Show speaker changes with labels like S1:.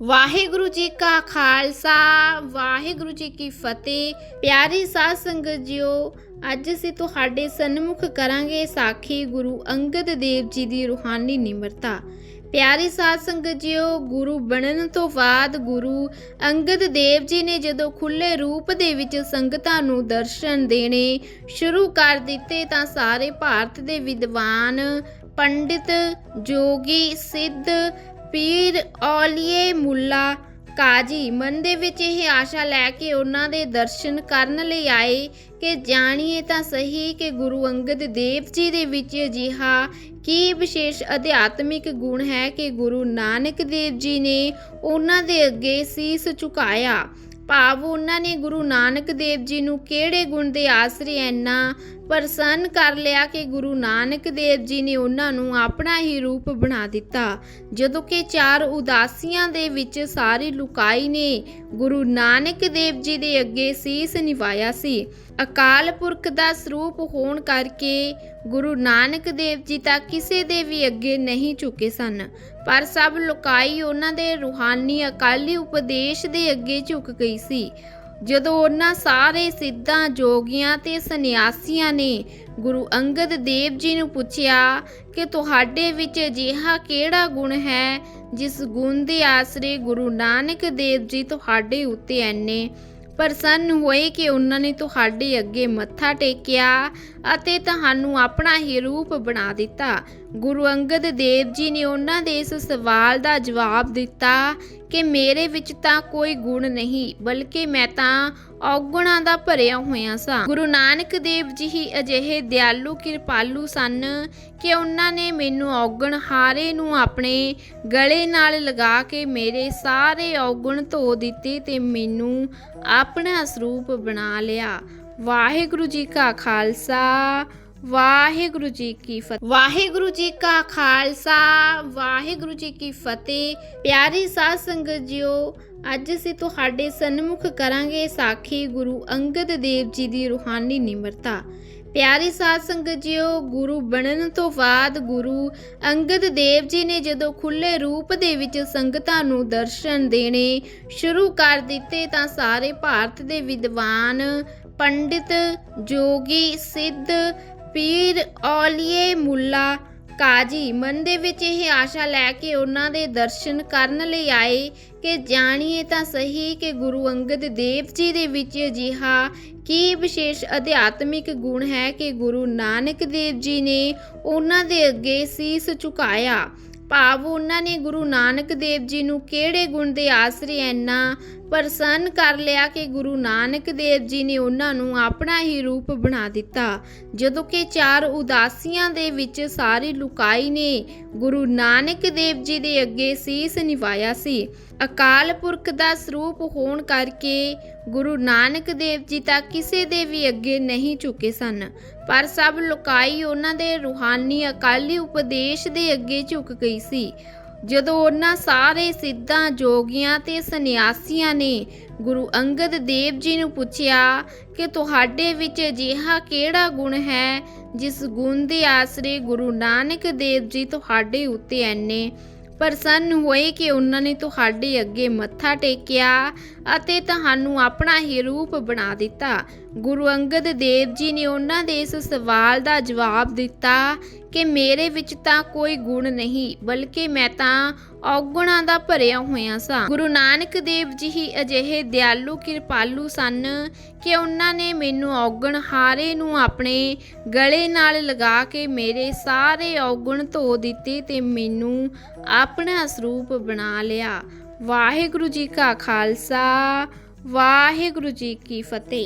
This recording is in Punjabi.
S1: ਵਾਹਿਗੁਰੂ ਜੀ ਕਾ ਖਾਲਸਾ, ਵਾਹਿਗੁਰੂ ਜੀ ਕੀ ਫਤਿਹ। ਪਿਆਰੀ ਸਾਧ ਸੰਗਤ ਜੀਓ, ਅੱਜ ਅਸੀਂ ਤੁਹਾਡੇ ਸਨਮੁਖ ਕਰਾਂਗੇ ਸਾਖੀ ਗੁਰੂ ਅੰਗਦ ਦੇਵ ਜੀ ਦੀ ਰੂਹਾਨੀ ਨਿਮਰਤਾ। ਪਿਆਰੀ ਸਾਧ ਸੰਗਤ ਜੀਓ, ਗੁਰੂ ਬਣਨ ਤੋਂ ਬਾਅਦ ਗੁਰੂ ਅੰਗਦ ਦੇਵ ਜੀ ਨੇ ਜਦੋਂ ਖੁੱਲੇ ਰੂਪ ਦੇ ਵਿੱਚ ਸੰਗਤਾਂ ਨੂੰ ਦਰਸ਼ਨ ਦੇਣੇ ਸ਼ੁਰੂ ਕਰ ਦਿੱਤੇ ਤਾਂ ਸਾਰੇ ਭਾਰਤ ਦੇ ਵਿਦਵਾਨ, ਪੰਡਿਤ, ਜੋਗੀ, ਸਿੱਧ ਪੀਰ ਔਲੀਏ ਮੁੱਲਾ ਕਾਜੀ, ਮਨ ਦੇ ਵਿੱਚ ਇਹ ਆਸ਼ਾ ਲੈ ਕੇ ਉਹਨਾਂ ਦੇ ਦਰਸ਼ਨ ਕਰਨ ਲਈ ਆਏ ਕਿ ਜਾਣੀਏ ਤਾਂ ਸਹੀ ਕਿ ਗੁਰੂ ਅੰਗਦ ਦੇਵ ਜੀ ਦੇ ਵਿੱਚ ਅਜਿਹਾ ਕੀ ਵਿਸ਼ੇਸ਼ ਅਧਿਆਤਮਿਕ ਗੁਣ ਹੈ ਕਿ ਗੁਰੂ ਨਾਨਕ ਦੇਵ ਜੀ ਨੇ ਉਹਨਾਂ ਦੇ ਅੱਗੇ ਸੀਸ ਝੁਕਾਇਆ। ਭਾਵ ਉਹਨਾਂ ਨੇ ਗੁਰੂ ਨਾਨਕ ਦੇਵ ਜੀ ਨੂੰ ਕਿਹੜੇ ਗੁਣ ਦੇ ਆਸਰੇ ਇੰਨਾ ਪ੍ਰਸੰਨ ਕਰ ਲਿਆ ਕਿ ਗੁਰੂ ਨਾਨਕ ਦੇਵ ਜੀ ਨੇ ਉਹਨਾਂ ਨੂੰ ਆਪਣਾ ਹੀ ਰੂਪ ਬਣਾ ਦਿੱਤਾ। ਜਦੋਂ ਕਿ ਚਾਰ ਉਦਾਸੀਆਂ ਦੇ ਵਿੱਚ ਸਾਰੀ ਲੁਕਾਈ ਨੇ ਗੁਰੂ ਨਾਨਕ ਦੇਵ ਜੀ ਦੇ ਅੱਗੇ ਸੀਸ ਨਿਵਾਇਆ ਸੀ। ਅਕਾਲ ਪੁਰਖ ਦਾ ਸਰੂਪ ਹੋਣ ਕਰਕੇ ਗੁਰੂ ਨਾਨਕ ਦੇਵ ਜੀ ਤਾਂ ਕਿਸੇ ਦੇ ਵੀ ਅੱਗੇ ਨਹੀਂ ਝੁਕੇ ਸਨ। ਪਰ ਸਭ ਲੁਕਾਈ ਉਹਨਾਂ ਦੇ ਰੂਹਾਨੀ ਅਕਾਲੀ ਉਪਦੇਸ਼ ਦੇ ਅੱਗੇ ਝੁਕ ਗਈ ਸੀ। ਜਦੋਂ ਉਹਨਾਂ ਸਾਰੇ ਸਿੱਧਾਂ, ਜੋਗੀਆਂ ਤੇ ਸੰਨਿਆਸੀਆਂ ਨੇ ਗੁਰੂ ਅੰਗਦ ਦੇਵ ਜੀ ਨੂੰ ਪੁੱਛਿਆ ਕਿ ਤੁਹਾਡੇ ਵਿੱਚ ਅਜਿਹਾ ਕਿਹੜਾ ਗੁਣ ਹੈ ਜਿਸ ਗੁਣ ਦੇ ਆਸਰੇ ਗੁਰੂ ਨਾਨਕ ਦੇਵ ਜੀ ਤੁਹਾਡੇ ਉੱਤੇ ਐਨੇ ਪ੍ਰਸੰਨ ਹੋਏ ਕਿ ਉਹਨਾਂ ਨੇ ਤੁਹਾਡੇ ਅੱਗੇ ਮੱਥਾ ਟੇਕਿਆ ਅਤੇ ਤੁਹਾਨੂੰ ਆਪਣਾ ਹੀ ਰੂਪ ਬਣਾ ਦਿੱਤਾ। ਗੁਰੂ ਅੰਗਦ ਦੇਵ ਜੀ ਨੇ ਉਹਨਾਂ ਦੇ ਇਸ ਸਵਾਲ ਦਾ ਜਵਾਬ ਦਿੱਤਾ ਕਿ ਮੇਰੇ ਵਿੱਚ ਤਾਂ ਕੋਈ ਗੁਣ ਨਹੀਂ, ਬਲਕਿ ਮੈਂ ਤਾਂ ਔਗੁਣਾਂ ਦਾ ਭਰਿਆ ਹੋਇਆ ਸਾਂ। ਗੁਰੂ ਨਾਨਕ ਦੇਵ ਜੀ ਹੀ ਅਜਿਹੇ ਦਿਆਲੂ ਕਿਰਪਾਲੂ ਸਨ ਕਿ ਉਹਨਾਂ ਨੇ ਮੈਨੂੰ ਔਗਣ ਹਾਰੇ ਨੂੰ ਆਪਣੇ ਗਲੇ ਨਾਲ ਲਗਾ ਕੇ ਮੇਰੇ ਸਾਰੇ ਔਗਣ ਧੋ ਦਿੱਤੇ ਤੇ ਮੈਨੂੰ ਆਪਣਾ ਸਰੂਪ ਬਣਾ ਲਿਆ। ਵਾਹਿਗੁਰੂ ਜੀ ਕਾ ਖਾਲਸਾ। ਵਾਹਿਗੁਰੂ ਜੀ ਕੀ ਫਤਿਹ। ਵਾਹਿਗੁਰੂ ਜੀ ਕਾ ਖਾਲਸਾ, ਵਾਹਿਗੁਰੂ ਜੀ ਕੀ ਫਤਿਹ। ਪਿਆਰੀ ਸਾਧ ਸੰਗਤ ਜੀਓ, ਅੱਜ ਅਸੀਂ ਤੁਹਾਡੇ ਸਨਮੁਖ ਕਰਾਂਗੇ ਸਾਖੀ ਗੁਰੂ ਅੰਗਦ ਦੇਵ ਜੀ ਦੀ ਰੂਹਾਨੀ ਨਿਮਰਤਾ। ਪਿਆਰੀ ਸਾਧ ਸੰਗਤ ਜੀਓ, ਗੁਰੂ ਬਣਨ ਤੋਂ ਬਾਅਦ ਗੁਰੂ ਅੰਗਦ ਦੇਵ ਜੀ ਨੇ ਜਦੋਂ ਖੁੱਲੇ ਰੂਪ ਦੇ ਵਿੱਚ ਸੰਗਤਾਂ ਨੂੰ ਦਰਸ਼ਨ ਦੇਣੇ ਸ਼ੁਰੂ ਕਰ ਦਿੱਤੇ ਤਾਂ ਸਾਰੇ ਭਾਰਤ ਦੇ ਵਿਦਵਾਨ, ਪੰਡਿਤ, ਜੋਗੀ, ਸਿੱਧ ਪੀਰ ਔਲੀਏ ਮੁੱਲਾ ਕਾਜੀ, ਮਨ ਦੇ ਵਿੱਚ ਇਹ ਆਸ਼ਾ ਲੈ ਕੇ ਉਹਨਾਂ ਦੇ ਦਰਸ਼ਨ ਕਰਨ ਲਈ ਆਏ ਕਿ ਜਾਣੀਏ ਤਾਂ ਸਹੀ ਕਿ ਗੁਰੂ ਅੰਗਦ ਦੇਵ ਜੀ ਦੇ ਵਿੱਚ ਅਜਿਹਾ ਕੀ ਵਿਸ਼ੇਸ਼ ਅਧਿਆਤਮਿਕ ਗੁਣ ਹੈ ਕਿ ਗੁਰੂ ਨਾਨਕ ਦੇਵ ਜੀ ਨੇ ਉਹਨਾਂ ਦੇ ਅੱਗੇ ਸੀਸ ਝੁਕਾਇਆ। ਭਾਵ ਉਹਨਾਂ ਨੇ ਗੁਰੂ ਨਾਨਕ ਦੇਵ ਜੀ ਨੂੰ ਕਿਹੜੇ ਗੁਣ ਦੇ ਆਸਰੇ ਐਨਾ ਪ੍ਰਸੰਨ ਕਰ ਲਿਆ ਕਿ ਗੁਰੂ ਨਾਨਕ ਦੇਵ ਜੀ ਨੇ ਉਹਨਾਂ ਨੂੰ ਆਪਣਾ ਹੀ ਰੂਪ ਬਣਾ ਦਿੱਤਾ। ਜਦੋਂ ਕਿ ਚਾਰ ਉਦਾਸੀਆਂ ਦੇ ਵਿੱਚ ਸਾਰੀ ਲੁਕਾਈ ਨੇ ਗੁਰੂ ਨਾਨਕ ਦੇਵ ਜੀ ਦੇ ਅੱਗੇ ਸੀਸ ਨਿਵਾਇਆ ਸੀ। ਅਕਾਲ ਪੁਰਖ ਦਾ ਸਰੂਪ ਹੋਣ ਕਰਕੇ ਗੁਰੂ ਨਾਨਕ ਦੇਵ ਜੀ ਤਾਂ ਕਿਸੇ ਦੇ ਵੀ ਅੱਗੇ ਨਹੀਂ ਝੁਕੇ ਸਨ, ਪਰ ਸਭ ਲੁਕਾਈ ਉਹਨਾਂ ਦੇ ਰੂਹਾਨੀ ਅਕਾਲੀ ਉਪਦੇਸ਼ ਦੇ ਅੱਗੇ ਝੁਕ ਗਈ ਸੀ। ਜਦੋਂ ਉਹਨਾਂ ਸਾਰੇ ਸਿੱਧਾਂ, ਜੋਗੀਆਂ ਤੇ ਸੰਨਿਆਸੀਆਂ ਨੇ ਗੁਰੂ ਅੰਗਦ ਦੇਵ ਜੀ ਨੂੰ ਪੁੱਛਿਆ ਕਿ ਤੁਹਾਡੇ ਵਿੱਚ ਅਜਿਹਾ ਕਿਹੜਾ ਗੁਣ ਹੈ ਜਿਸ ਗੁਣ ਦੇ ਆਸਰੇ ਗੁਰੂ ਨਾਨਕ ਦੇਵ ਜੀ ਤੁਹਾਡੇ ਉੱਤੇ ਐਨੇ ਪ੍ਰਸੰਨ ਹੋਏ ਕਿ ਉਹਨਾਂ ਨੇ ਤੁਹਾਡੇ ਅੱਗੇ ਮੱਥਾ ਟੇਕਿਆ ਅਤੇ ਤੁਹਾਨੂੰ ਆਪਣਾ ਹੀ ਰੂਪ ਬਣਾ ਦਿੱਤਾ। ਗੁਰੂ ਅੰਗਦ ਦੇਵ ਜੀ ਨੇ ਉਹਨਾਂ ਦੇ ਇਸ ਸਵਾਲ ਦਾ ਜਵਾਬ ਦਿੱਤਾ ਕਿ ਮੇਰੇ ਵਿੱਚ ਤਾਂ ਕੋਈ ਗੁਣ ਨਹੀਂ, ਬਲਕਿ ਮੈਂ ਤਾਂ ਔਗੁਣਾਂ ਦਾ ਭਰਿਆ ਹੋਇਆ ਸਾਂ। ਗੁਰੂ ਨਾਨਕ ਦੇਵ ਜੀ ਹੀ ਅਜਿਹੇ ਦਿਆਲੂ ਕਿਰਪਾਲੂ ਸਨ ਕਿ ਉਹਨਾਂ ਨੇ ਮੈਨੂੰ ਔਗਣ ਹਾਰੇ ਨੂੰ ਆਪਣੇ ਗਲੇ ਨਾਲ ਲਗਾ ਕੇ ਮੇਰੇ ਸਾਰੇ ਔਗਣ ਧੋ ਦਿੱਤੇ ਤੇ ਮੈਨੂੰ ਆਪਣਾ ਸਰੂਪ ਬਣਾ ਲਿਆ। ਵਾਹਿਗੁਰੂ ਜੀ ਕਾ ਖਾਲਸਾ, ਵਾਹਿਗੁਰੂ ਜੀ ਕੀ ਫਤਿਹ।